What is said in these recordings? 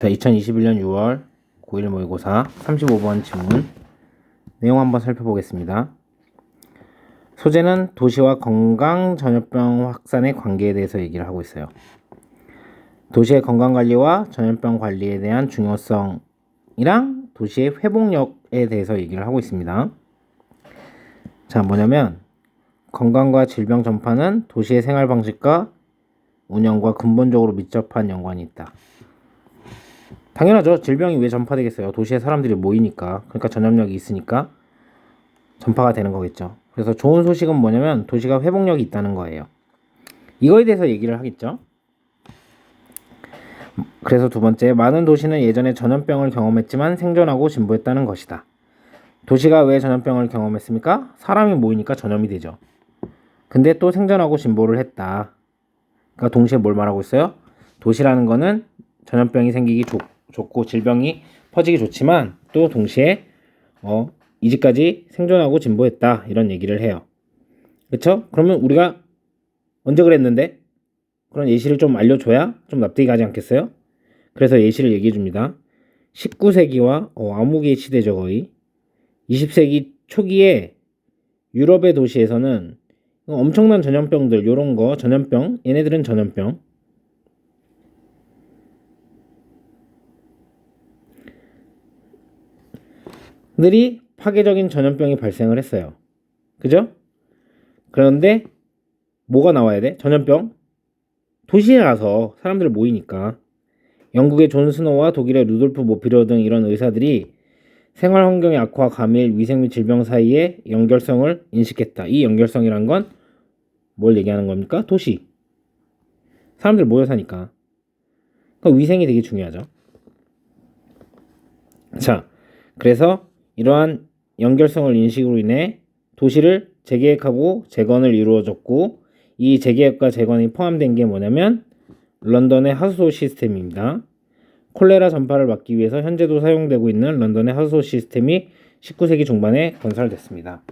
자, 2021년 6월 고1 모의고사 35번 질문 내용 한번 살펴보겠습니다. 소재는 도시와 건강 전염병 확산의 관계에 대해서 얘기를 하고 있어요. 도시의 건강 관리와 전염병 관리에 대한 중요성이랑 도시의 회복력에 대해서 얘기를 하고 있습니다. 자, 뭐냐면 건강과 질병 전파는 도시의 생활 방식과 운영과 근본적으로 밀접한 연관이 있다. 당연하죠. 질병이 왜 전파되겠어요? 도시에 사람들이 모이니까. 그러니까 전염력이 있으니까 전파가 되는 거겠죠. 그래서 좋은 소식은 뭐냐면 도시가 회복력이 있다는 거예요. 이거에 대해서 얘기를 하겠죠. 그래서 두 번째, 많은 도시는 예전에 전염병을 경험했지만 생존하고 진보했다는 것이다. 도시가 왜 전염병을 경험했습니까? 사람이 모이니까 전염이 되죠. 근데 또 생존하고 진보를 했다. 그러니까 동시에 뭘 말하고 있어요? 도시라는 거는 전염병이 생기기 좋, 좋고 질병이 퍼지기 좋지만 또 동시에 어, 이제까지 생존하고 진보했다 이런 얘기를 해요. 그렇죠? 그러면 우리가 언제 그랬는데 그런 예시를 좀 알려줘야 좀 납득이 가지 않겠어요? 그래서 예시를 얘기해 줍니다. 19세기와 어, 암흑의 시대죠 거의 20세기 초기에 유럽의 도시에서는 엄청난 전염병들 요런 거 전염병 얘네들은 전염병 들이 파괴적인 전염병이 발생을 했어요. 그죠? 그런데 뭐가 나와야 돼? 전염병? 도시에 가서 사람들 모이니까 영국의 존 스노와 독일의 루돌프 모피로 등 이런 의사들이 생활 환경의 악화, 감일, 위생 및 질병 사이의 연결성을 인식했다. 이 연결성이란 건 뭘 얘기하는 겁니까? 도시. 사람들 모여 사니까. 그러니까 위생이 되게 중요하죠. 자, 그래서 이러한 연결성을 인식으로 인해 도시를 재계획하고 재건을 이루어졌고 이 재계획과 재건이 포함된 게 뭐냐면 런던의 하수도 시스템입니다. 콜레라 전파를 막기 위해서 현재도 사용되고 있는 런던의 하수도 시스템이 19세기 중반에 건설됐습니다.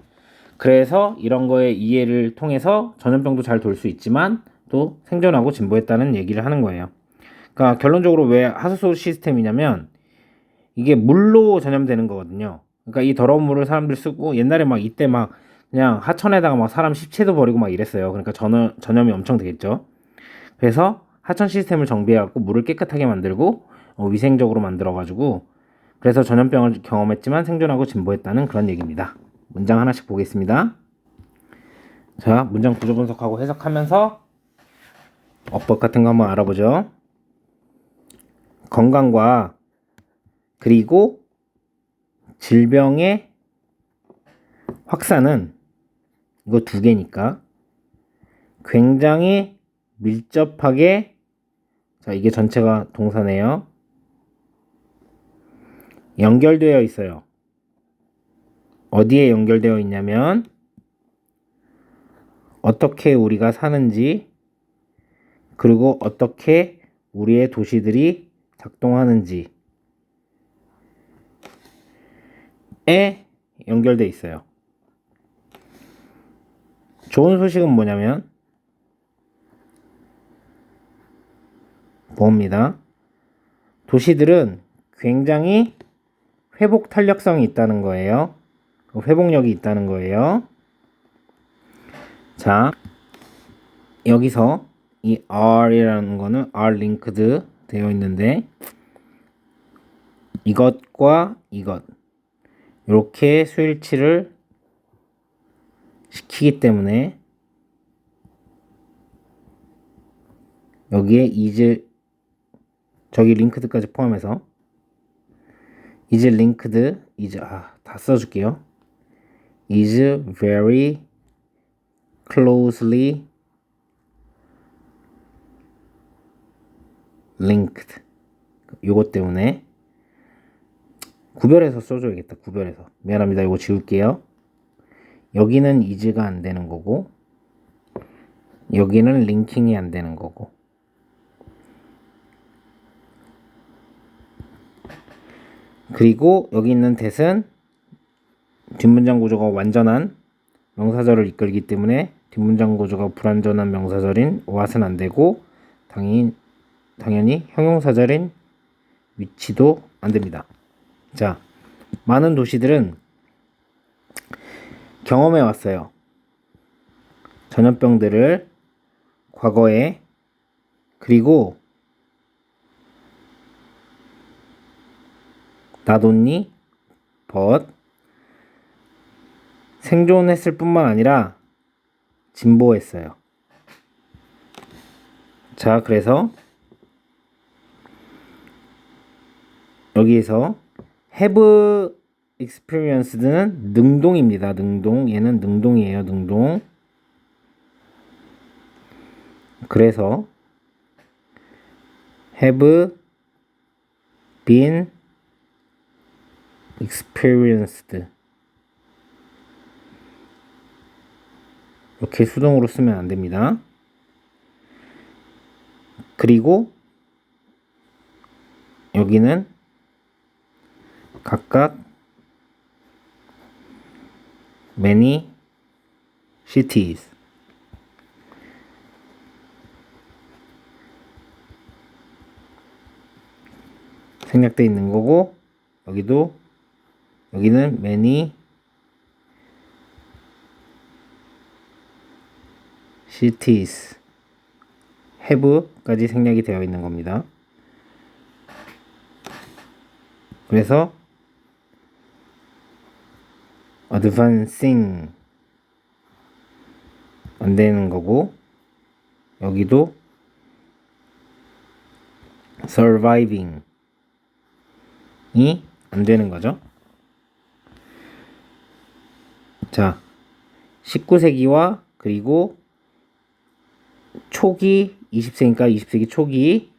그래서 이런 거의 이해를 통해서 전염병도 잘 돌 수 있지만 또 생존하고 진보했다는 얘기를 하는 거예요. 그러니까 결론적으로 왜 하수도 시스템이냐면 이게 물로 전염되는 거거든요. 그러니까 이 더러운 물을 사람들 쓰고 옛날에 막 이때 막 그냥 하천에다가 막 사람 시체도 버리고 막 이랬어요. 그러니까 전염, 전염이 엄청 되겠죠. 그래서 하천 시스템을 정비해갖고 물을 깨끗하게 만들고 어, 위생적으로 만들어가지고 그래서 전염병을 경험했지만 생존하고 진보했다는 그런 얘기입니다. 문장 하나씩 보겠습니다. 자, 문장 구조 분석하고 해석하면서 어법 같은 거 한번 알아보죠. 건강과 그리고 질병의 확산은 이거 두 개니까 굉장히 밀접하게 자 이게 전체가 동사네요. 연결되어 있어요. 어디에 연결되어 있냐면 어떻게 우리가 사는지 그리고 어떻게 우리의 도시들이 작동하는지 에 연결돼 있어요. 좋은 소식은 뭐냐면 뭡니다. 도시들은 굉장히 회복 탄력성이 있다는 거예요. 회복력이 있다는 거예요. 자, 여기서 이 R이라는 거는 R linked 되어 있는데 이것과 이것 이렇게 수일치를 시키기 때문에 여기에 is 저기 링크드까지 포함해서 is linked is 아다 써줄게요. is very closely linked. 요것 때문에 구별해서 써줘야겠다. 구별해서. 미안합니다. 이거 지울게요. 여기는 이즈가 안 되는 거고 여기는 링킹이 안 되는 거고 그리고 여기 있는 대은 뒷문장 구조가 완전한 명사절을 이끌기 때문에 뒷문장 구조가 불완전한 명사절인 what은 안 되고 당연히, 당연히 형용사절인 위치도 안 됩니다. 자, 많은 도시들은 경험해 왔어요. 전염병들을 과거에 그리고 나돈니 벗 생존했을 뿐만 아니라 진보했어요. 자, 그래서 여기에서 have experienced는 능동입니다. 능동. 얘는 능동이에요. 능동. 그래서 have been experienced 이렇게 수동으로 쓰면 안 됩니다. 그리고 여기는 각각 many cities 생략되어 있는 거고 여기도 여기는 many cities have까지 생략이 되어 있는 겁니다. 그래서 advancing 안 되는 거고 여기도 surviving 이 안 되는 거죠. 자, 19세기와 그리고 초기 20세기니까 20세기 초기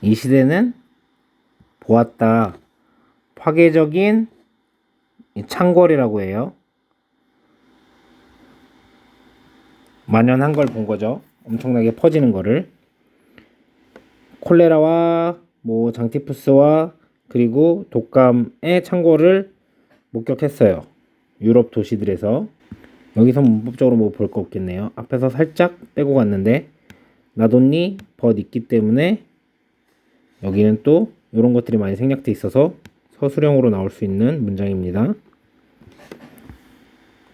이 시대는 보았다. 파괴적인 이 창궐이라고 해요. 만연한 걸 본 거죠. 엄청나게 퍼지는 거를. 콜레라와 뭐 장티푸스와 그리고 독감의 창궐을 목격했어요. 유럽 도시들에서. 여기서 문법적으로 뭐 볼 거 없겠네요. 앞에서 살짝 빼고 갔는데 나돈니 벗 있기 때문에 여기는 또 이런 것들이 많이 생략돼 있어서 서술형으로 나올 수 있는 문장입니다.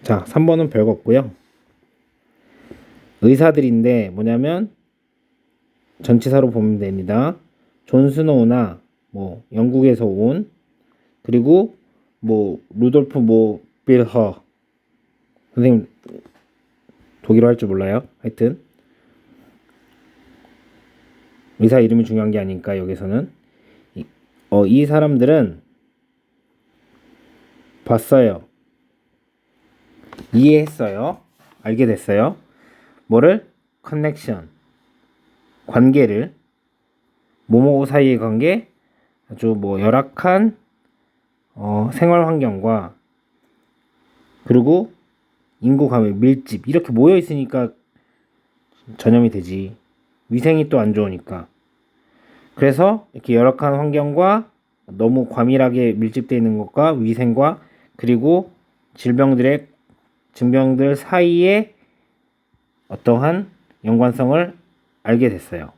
자, 3번은 별거 없고요. 의사들인데 뭐냐면 전치사로 보면 됩니다. 존 스노우나 뭐 영국에서 온 그리고 뭐 루돌프 뭐 빌허 선생님 독일어 할 줄 몰라요. 하여튼 의사 이름이 중요한 게 아니니까 여기서는 이, 어, 이 사람들은 봤어요. 이해했어요. 알게 됐어요. 뭐를? 커넥션. 관계를. 모모 사이의 관계. 아주 뭐 열악한 어, 생활 환경과 그리고 인구 감염, 밀집 이렇게 모여 있으니까 전염이 되지. 위생이 또 안 좋으니까. 그래서 이렇게 열악한 환경과 너무 과밀하게 밀집되어 있는 것과 위생과 그리고 질병들의 증병들 사이에 어떠한 연관성을 알게 됐어요.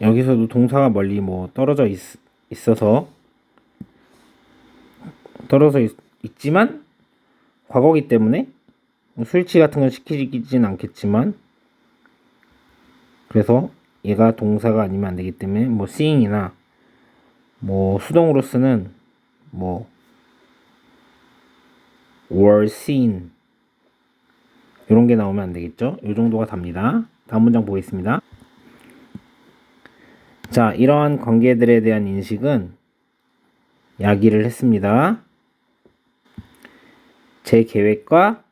여기서도 동사가 멀리 뭐 떨어져 있, 있어서 떨어져 있, 있지만 과거기 때문에 스위치 같은 건 시키진 않겠지만 그래서 얘가 동사가 아니면 안 되기 때문에 뭐 seeing이나 뭐 수동으로 쓰는 뭐 were seen 이런 게 나오면 안 되겠죠? 이 정도가 답니다. 다음 문장 보겠습니다. 자, 이러한 관계들에 대한 인식은 야기를 했습니다. 제 계획과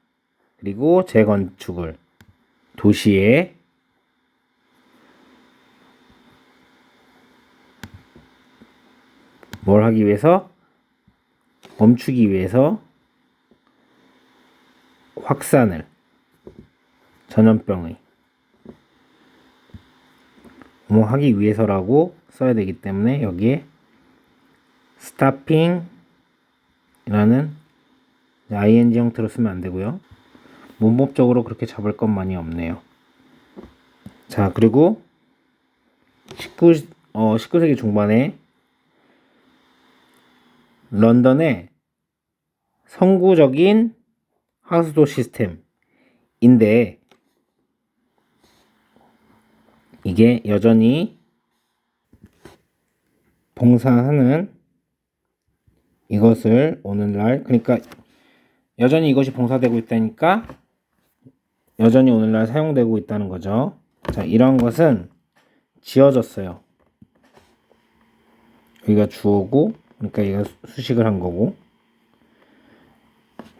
그리고 재건축을 도시에 뭘 하기 위해서 멈추기 위해서 확산을 전염병의 뭐 하기 위해서라고 써야 되기 때문에 여기에 stopping 이라는 ing 형태로 쓰면 안 되고요. 문법적으로 그렇게 잡을 것만이 없네요. 자, 그리고 19, 어, 19세기 중반에 런던의 선구적인 하수도 시스템인데 이게 여전히 봉사하는 이것을 오늘날 그러니까 여전히 이것이 봉사되고 있다니까 여전히 오늘날 사용되고 있다는 거죠. 자, 이런 것은 지어졌어요. 여기가 주어고 그러니까 얘가 수식을 한 거고.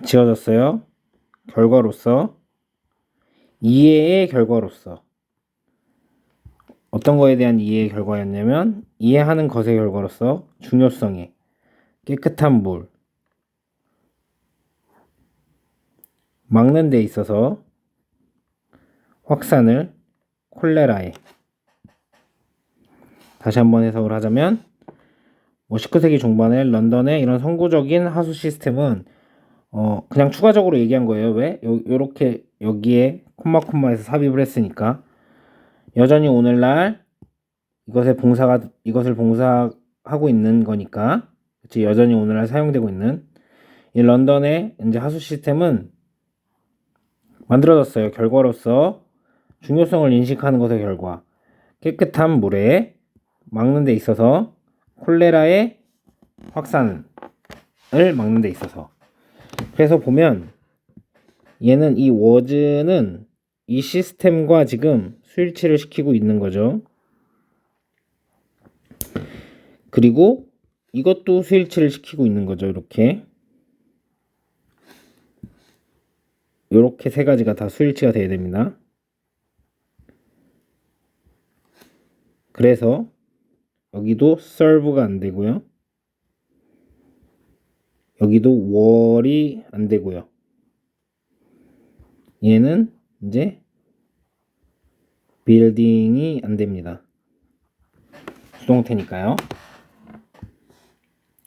지어졌어요. 결과로서. 이해의 결과로서. 어떤 거에 대한 이해의 결과였냐면 이해하는 것의 결과로서 중요성에 깨끗한 물. 막는 데 있어서 확산을 콜레라에. 다시 한번 해석을 하자면 뭐 19세기 중반에 런던의 이런 선구적인 하수 시스템은 어 그냥 추가적으로 얘기한 거예요. 왜? 요, 요렇게 여기에 콤마 콤마에서 삽입을 했으니까 여전히 오늘날 이것에 봉사가 이것을 봉사하고 있는 거니까 그치 여전히 오늘날 사용되고 있는 이 런던의 이제 하수 시스템은 만들어졌어요. 결과로서 중요성을 인식하는 것의 결과 깨끗한 물에 막는 데 있어서 콜레라의 확산을 막는 데 있어서 그래서 보면 얘는 이 워즈는 이 시스템과 지금 수일치를 시키고 있는 거죠. 그리고 이것도 수일치를 시키고 있는 거죠. 이렇게 이렇게 세 가지가 다 수일치가 돼야 됩니다. 그래서 여기도 serve가 안 되고요. 여기도 월이 안 되고요. 얘는 이제 빌딩이 안 됩니다. 수동태니까요.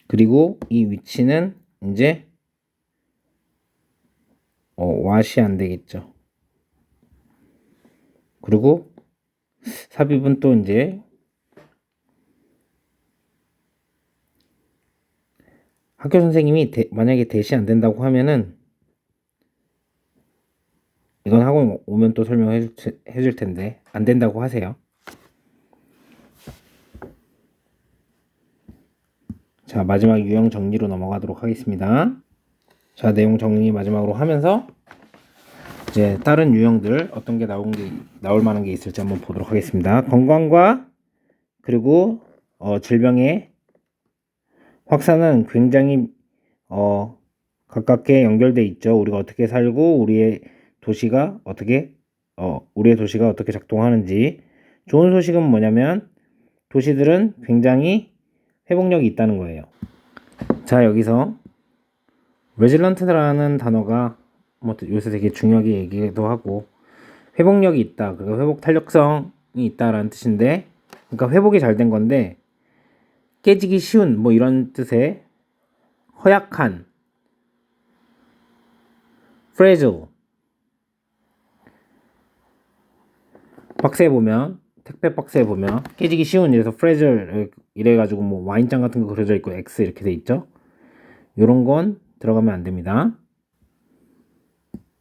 그리고 이 위치는 이제 어, 왓이 안 되겠죠. 그리고 삽입은 또 이제 학교 선생님이 대, 만약에 대시 안 된다고 하면은 이건 학원 오면 또 설명해 줄, 해줄 텐데 안 된다고 하세요. 자 마지막 유형 정리로 넘어가도록 하겠습니다. 자 내용 정리 마지막으로 하면서 이제 다른 유형들 어떤 게 나온 게 나올 만한 게 있을지 한번 보도록 하겠습니다. 건강과 그리고 어, 질병의 확산은 굉장히 어, 가깝게 연결돼 있죠. 우리가 어떻게 살고 우리의 도시가 어떻게 어, 우리의 도시가 어떻게 작동하는지 좋은 소식은 뭐냐면 도시들은 굉장히 회복력이 있다는 거예요. 자 여기서 레질런트라는 단어가 뭐 요새 되게 중요하게 얘기도 하고 회복력이 있다. 그리고 회복 탄력성이 있다라는 뜻인데 그러니까 회복이 잘 된 건데 깨지기 쉬운 뭐 이런 뜻의 허약한 fragile 박스에 보면 택배 박스에 보면 깨지기 쉬운 이래서 fragile 이래 가지고 뭐 와인잔 같은 거 그려져 있고 X 이렇게 돼 있죠. 요런 건 들어가면 안 됩니다.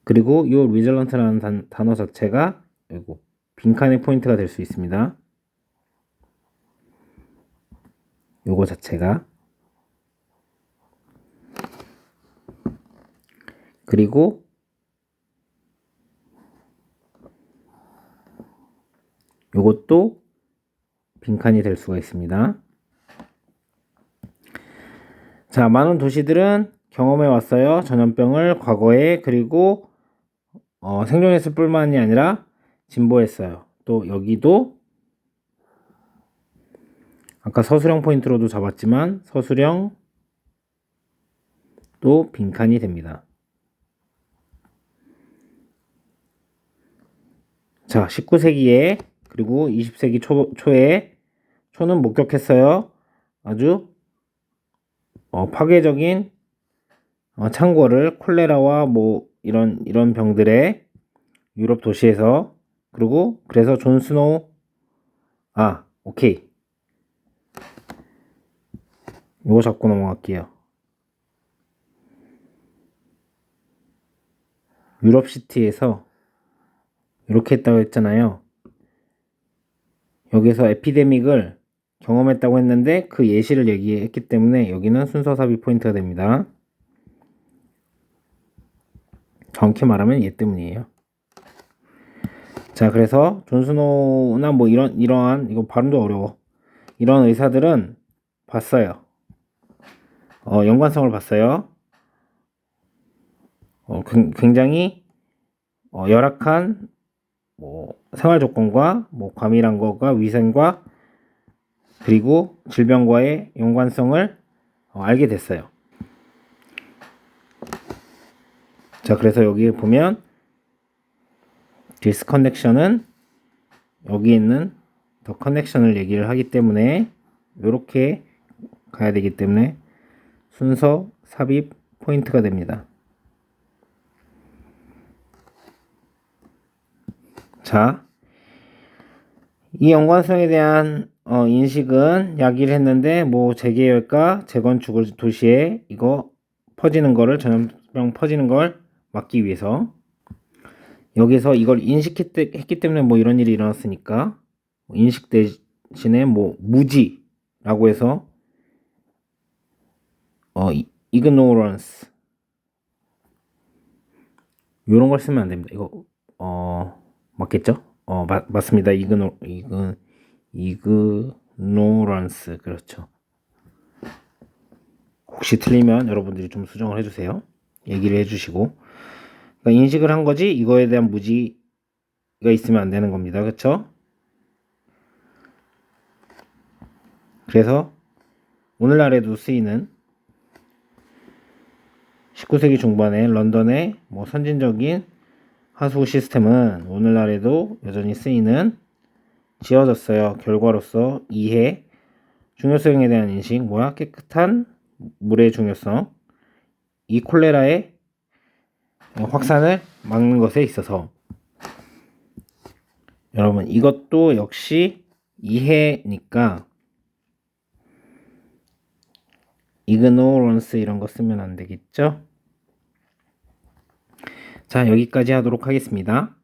그리고 요 resilient라는 단어 자체가 빈칸의 포인트가 될 수 있습니다. 요거 자체가 그리고 요것도 빈칸이 될 수가 있습니다. 자, 많은 도시들은 경험해 왔어요. 전염병을 과거에 그리고 어, 생존했을 뿐만이 아니라 진보했어요. 또 여기도 아까 서술형 포인트로도 잡았지만 서술형 또 빈칸이 됩니다. 자, 19세기에 그리고 20세기 초, 초에 초는 목격했어요. 아주 어, 파괴적인 어, 창고를 콜레라와 뭐 이런 이런 병들의 유럽 도시에서 그리고 그래서 존 스노우 아 오케이. 요거 잡고 넘어갈게요. 유럽시티에서 이렇게 했다고 했잖아요. 여기서 에피데믹을 경험했다고 했는데 그 예시를 얘기했기 때문에 여기는 순서 삽입 포인트가 됩니다. 정확히 말하면 얘 때문이에요. 자, 그래서 존스노나 뭐 이런 이러한 이거 발음도 어려워. 이런 의사들은 봤어요. 어, 연관성을 봤어요. 어, 굉- 굉장히 어, 열악한 뭐 생활 조건과 뭐 과밀한 것과 위생과 그리고 질병과의 연관성을 어, 알게 됐어요. 자, 그래서 여기 보면 디스커넥션은 여기 있는 더 커넥션을 얘기를 하기 때문에 이렇게 가야 되기 때문에 순서 삽입 포인트가 됩니다. 자, 이 연관성에 대한 어, 인식은 야기를 했는데 뭐 재계열과 재건축을 도시에 이거 퍼지는 거를 전염병 퍼지는 걸 막기 위해서. 여기서 이걸 인식했기 때문에 뭐 이런 일이 일어났으니까. 인식 대신에 뭐 무지라고 해서 어 이- ignorance 이런 걸 쓰면 안 됩니다. 이거 어 맞겠죠? 어 맞, 맞습니다. 이그노 이그 ignorance 그렇죠. 혹시 틀리면 여러분들이 좀 수정을 해주세요. 얘기를 해주시고 그러니까 인식을 한 거지 이거에 대한 무지가 있으면 안 되는 겁니다. 그렇죠? 그래서 오늘날에도 쓰이는 19세기 중반에 런던의 뭐 선진적인 하수 시스템은 오늘날에도 여전히 쓰이는 지어졌어요. 결과로서 이해, 중요성에 대한 인식, 뭐야? 깨끗한 물의 중요성, 이 콜레라의 확산을 막는 것에 있어서 여러분 이것도 역시 이해니까 ignorance 이런 거 쓰면 안 되겠죠? 자 여기까지 하도록 하겠습니다.